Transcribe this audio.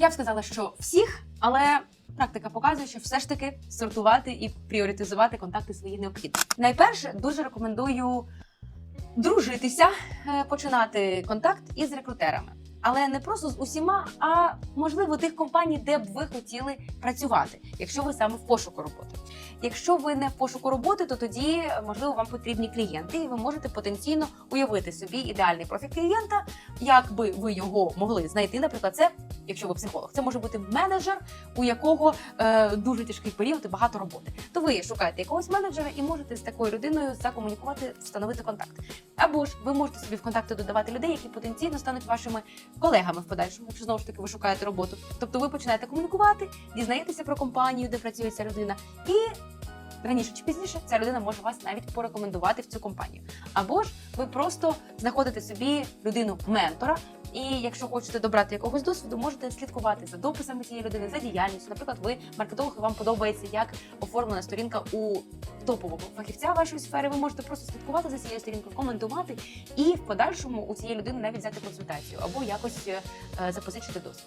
Я б сказала, що всіх, але практика показує, що все ж таки сортувати і пріоритизувати контакти свої необхідні. Найперше дуже рекомендую дружитися, е, починати контакт із рекрутерами. Але не просто з усіма, а можливо тих компаній, де б ви хотіли працювати, якщо ви саме в пошуку роботи. Якщо ви не в пошуку роботи, то тоді можливо вам потрібні клієнти, і ви можете потенційно уявити собі ідеальний профіль клієнта, як би ви його могли знайти. Наприклад, це, якщо ви психолог, це може бути менеджер, у якого е, дуже тяжкий період і багато роботи. То ви шукаєте якогось менеджера і можете з такою людиною закомунікувати, встановити контакт. Або ж ви можете собі в контакти додавати людей, які потенційно стануть вашими колегами в подальшому, якщо знову ж таки ви шукаєте роботу. Тобто ви починаєте комунікувати, дізнаєтеся про компанію, де працює ця людина, і раніше чи пізніше ця людина може вас навіть порекомендувати в цю компанію. Або ж ви просто знаходите собі людину-ментора. І якщо хочете добрати якогось досвіду, можете слідкувати за дописами цієї людини, за діяльністю. Наприклад, ви маркетолог, і вам подобається, як оформлена сторінка у топового фахівця вашої сфери. Ви можете просто слідкувати за цією сторінкою, коментувати і в подальшому у цієї людини навіть взяти консультацію або якось е, запозичити досвід.